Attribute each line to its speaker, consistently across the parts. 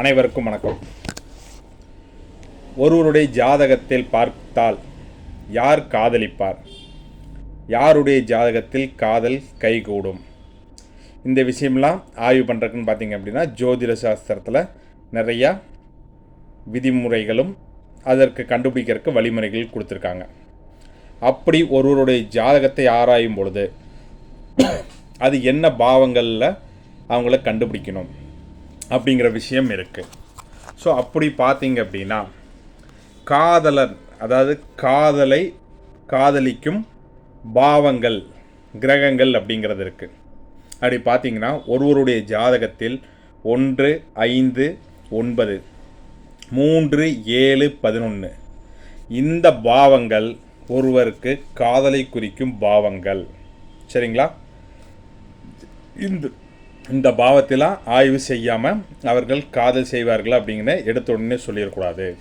Speaker 1: அனைவருக்கும் வணக்கம். ஒருவருடைய ஜாதகத்தில் பார்த்தால் யார் காதலிப்பார்? யாருடைய ஜாதகத்தில் காதல் கைகூடும்? இந்த விஷயம்லாம் ஆய்வு பண்ணுறதுக்குன்னு பார்த்தீங்க அப்படின்னா ஜோதிட சாஸ்திரத்தில் நிறையா விதிமுறைகளும் அதற்கு கண்டுபிடிக்கிறதுக்கு வழிமுறைகள் கொடுத்துருக்காங்க. அப்படி ஒருவருடைய ஜாதகத்தை ஆராயும் பொழுது அது என்ன பாவங்களில் அவங்கள கண்டுபிடிக்கணும்? அப்படிங்கிற விஷயம் இருக்குது ஸோ அப்படி பார்த்தீங்க அப்படின்னா காதலர் அதாவது காதலை காதலிக்கும் பாவங்கள் கிரகங்கள் அப்படிங்கிறது இருக்குது அப்படி பார்த்தீங்கன்னா ஒருவருடைய ஜாதகத்தில் ஒன்று ஐந்து ஒன்பது மூன்று ஏழு பதினொன்று இந்த பாவங்கள் ஒருவருக்கு காதலை குறிக்கும் பாவங்கள். சரிங்களா? இந்த இந்த பாவத்திலாம் ஆய்வு செய்யாமல் அவர்கள் காதல் செய்வார்கள் அப்படிங்கிற எடுத்த உடனே சொல்லிடக்கூடாது.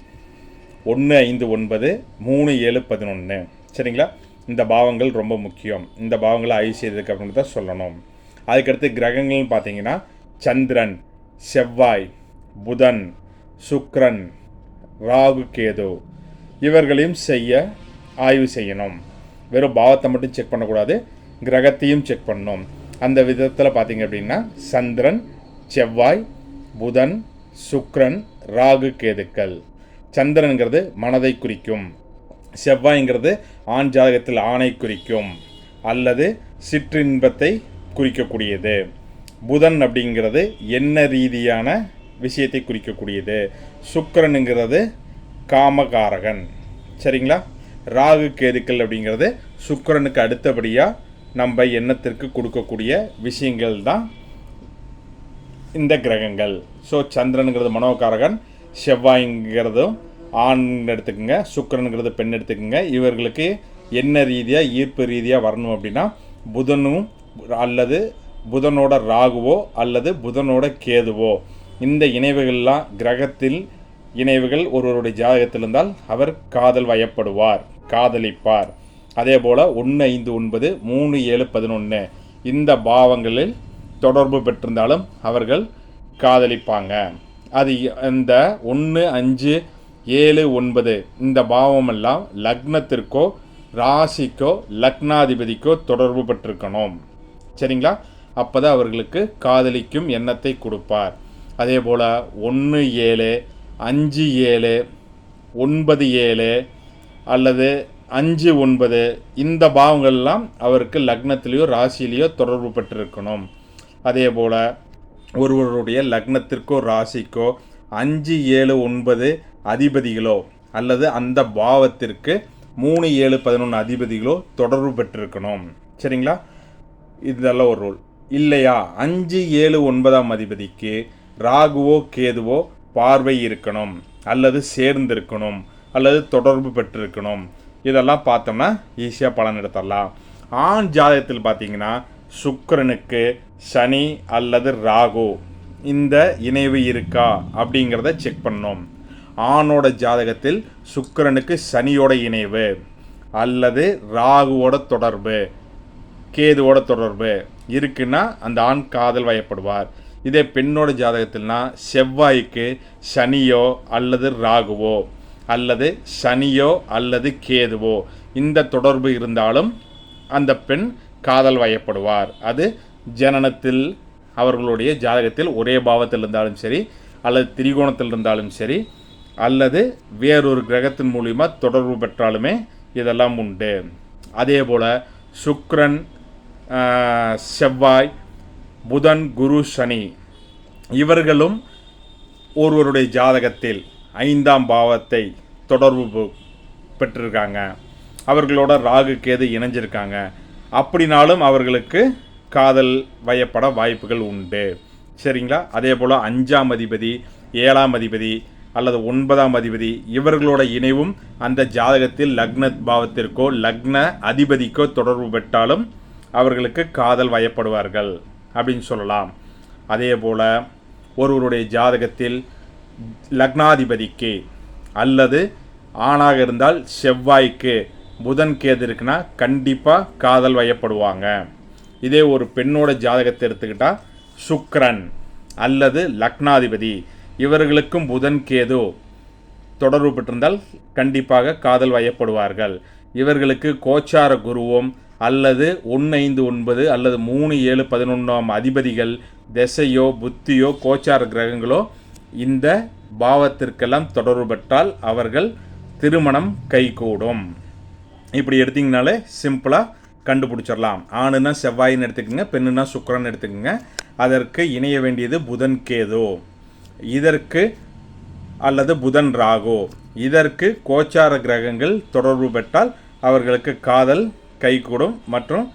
Speaker 1: ஒன்று ஐந்து ஒன்பது மூணு ஏழு பதினொன்று சரிங்களா? இந்த பாவங்கள் ரொம்ப முக்கியம். இந்த பாவங்களை ஆய்வு செய்ததுக்கு அப்படின்னு தான் சொல்லணும். அதுக்கடுத்து கிரகங்கள்னு பார்த்தீங்கன்னா சந்திரன் செவ்வாய் புதன் சுக்ரன் ராகு கேது. இவர்களையும் செய்ய ஆய்வு செய்யணும். வெறும் பாவத்தை மட்டும் செக் பண்ணக்கூடாது. கிரகத்தையும் செக் பண்ணணும். அந்த விதத்தில் பார்த்தீங்க அப்படின்னா சந்திரன் செவ்வாய் புதன் சுக்கிரன் ராகு கேதுக்கள். சந்திரனுங்கிறது மனதை குறிக்கும். செவ்வாய்ங்கிறது ஆண் ஜாதகத்தில் ஆணை குறிக்கும். அல்லது சிற்றின்பத்தை குறிக்கக்கூடியது. புதன் அப்படிங்கிறது என்ன ரீதியான விஷயத்தை குறிக்கக்கூடியது? சுக்கரனுங்கிறது காமகாரகன். சரிங்களா? ராகு கேதுக்கள் அப்படிங்கிறது சுக்கிரனுக்கு அடுத்தபடியாக நம்ம எண்ணத்திற்கு கொடுக்கக்கூடிய விஷயங்கள் தான் இந்த கிரகங்கள். ஸோ சந்திரனுங்கிறது மனோகாரகன் செவ்வாய்ங்கிறதும் ஆண் எடுத்துக்கோங்க சுக்கரனுங்கிறது பெண் எடுத்துக்கோங்க. இவர்களுக்கு என்ன ரீதியாக ஈர்ப்பு ரீதியாக வரணும் அப்படின்னா புதனும் அல்லது புதனோட ராகுவோ அல்லது புதனோட கேதுவோ. இந்த இணைவுகள்லாம் கிரகத்தில் இணைவுகள் ஒருவருடைய ஜாதகத்தில் இருந்தால் அவர் காதல் வயப்படுவார் காதலிப்பார். அதே போல் ஒன்று ஐந்து ஒன்பது மூணு ஏழு பதினொன்று இந்த பாவங்களில் தொடர்பு பெற்றிருந்தாலும் அவர்கள் காதலிப்பாங்க. அது இந்த ஒன்று அஞ்சு ஏழு ஒன்பது இந்த பாவமெல்லாம் லக்னத்திற்கோ ராசிக்கோ லக்னாதிபதிக்கோ தொடர்பு பெற்றிருக்கணும். சரிங்களா? அப்போ தான் அவர்களுக்கு காதலிக்கும் எண்ணத்தை கொடுப்பார். அதே போல் ஒன்று ஏழு அஞ்சு ஏழு ஒன்பது ஏழு அல்லது அஞ்சு ஒன்பது இந்த பாவங்கள்லாம் அவருக்கு லக்னத்திலேயோ ராசியிலேயோ தொடர்பு பெற்றிருக்கணும். அதே போல் ஒருவருடைய லக்னத்திற்கோ ராசிக்கோ அஞ்சு ஏழு ஒன்பது அதிபதிகளோ அல்லது அந்த பாவத்திற்கு மூணு ஏழு பதினொன்று அதிபதிகளோ தொடர்பு பெற்றிருக்கணும். சரிங்களா? இதெல்லாம் ஒரு ரூல். இல்லையா? அஞ்சு ஏழு ஒன்பதாம் அதிபதிக்கு ராகுவோ கேதுவோ பார்வை இருக்கணும். அல்லது சேர்ந்திருக்கணும். அல்லது தொடர்பு பெற்றிருக்கணும். இதெல்லாம் பார்த்தோம்னா ஈஸியாக பலன் எடுத்துடலாம். ஆண் ஜாதகத்தில் பார்த்தீங்கன்னா சுக்கரனுக்கு சனி அல்லது ராகு இந்த இணைவு இருக்கா அப்படிங்கிறத செக் பண்ணோம் ஆணோட ஜாதகத்தில் சுக்கிரனுக்கு சனியோட இணைவு அல்லது ராகுவோட தொடர்பு கேதுவோட தொடர்பு இருக்குன்னா அந்த ஆண் காதல் வயப்படுவார். இதே பெண்ணோட ஜாதகத்தில்னா செவ்வாய்க்கு சனியோ அல்லது ராகுவோ அல்லது சனியோ அல்லது கேதுவோ. இந்த தொடர்பு இருந்தாலும் அந்த பெண் காதல் வயப்படுவார். அது ஜனனத்தில் அவர்களுடைய ஜாதகத்தில் ஒரே பாவத்தில் இருந்தாலும் சரி அல்லது திரிகோணத்தில் இருந்தாலும் சரி அல்லது வேறொரு கிரகத்தின் மூலிமா தொடர்பு பெற்றாலுமே இதெல்லாம் உண்டு. அதே போல் சுக்ரன் செவ்வாய் புதன் குரு சனி இவர்களும் ஒருவருடைய ஜாதகத்தில் ஐந்தாம் பாவத்தை தொடர்பு பெற்றிருக்காங்க. அவர்களோட ராகு கேது இணைஞ்சிருக்காங்க. அப்படினாலும் அவர்களுக்கு காதல் வயப்பட வாய்ப்புகள் உண்டு. சரிங்களா? அதே போல் அஞ்சாம் அதிபதி ஏழாம் அதிபதி அல்லது ஒன்பதாம் அதிபதி இவர்களோட இணைவும் அந்த ஜாதகத்தில் லக்ன பாவத்திற்கோ லக்ன அதிபதிக்கோ தொடர்பு பெற்றாலும் அவர்களுக்கு காதல் வயப்படுவார்கள் அப்படின்னு சொல்லலாம். அதே போல் ஒருவருடைய ஜாதகத்தில் லக்னாதிபதிக்கு அல்லது ஆணாக இருந்தால் செவ்வாய்க்கு புதன் கேது இருக்குன்னா கண்டிப்பாக காதல் வயப்படுவாங்க. இதே ஒரு பெண்ணோட ஜாதகத்தை எடுத்துக்கிட்டால் சுக்ரன் அல்லது லக்னாதிபதி. இவர்களுக்கும் புதன் கேது தொடர்பு பெற்றிருந்தால் கண்டிப்பாக காதல் வயப்படுவார்கள். இவர்களுக்கு கோச்சார குருவும் அல்லது ஒன்று ஐந்து ஒன்பது அல்லது மூணு ஏழு பதினொன்றாம் அதிபதிகள் திசையோ புத்தியோ கோச்சார கிரகங்களோ இந்த பாவத்திற்கெல்லாம் தொடர்பு பெற்றால் அவர்கள் திருமணம் கைகூடும். இப்படி எடுத்தீங்கனாலே சிம்பிளாக கண்டுபிடிச்சிடலாம். ஆணுனா செவ்வாயின்னு எடுத்துக்கோங்க பெண்ணுனா சுக்கரன் எடுத்துக்கோங்க. அதற்கு இணைய வேண்டியது புதன் கேது. இதற்கு அல்லது புதன் ராகு. இதற்கு கோச்சார கிரகங்கள் தொடர்பு பெற்றால் அவர்களுக்கு காதல் கைகூடும் மற்றும்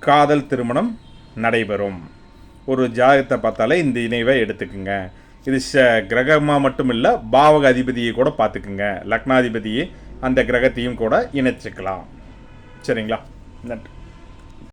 Speaker 1: காதல் திருமணம் நடைபெறும். ஒரு ஜாதகத்தை பார்த்தாலே இந்த இணைவை எடுத்துக்குங்க. இது ச கிரகமாக மட்டும் இல்லை பாவக அதிபதியை கூட பார்த்துக்குங்க. லக்னாதிபதியை அந்த கிரகத்தையும் கூட இணைச்சிக்கலாம். சரிங்களா? நன்றி.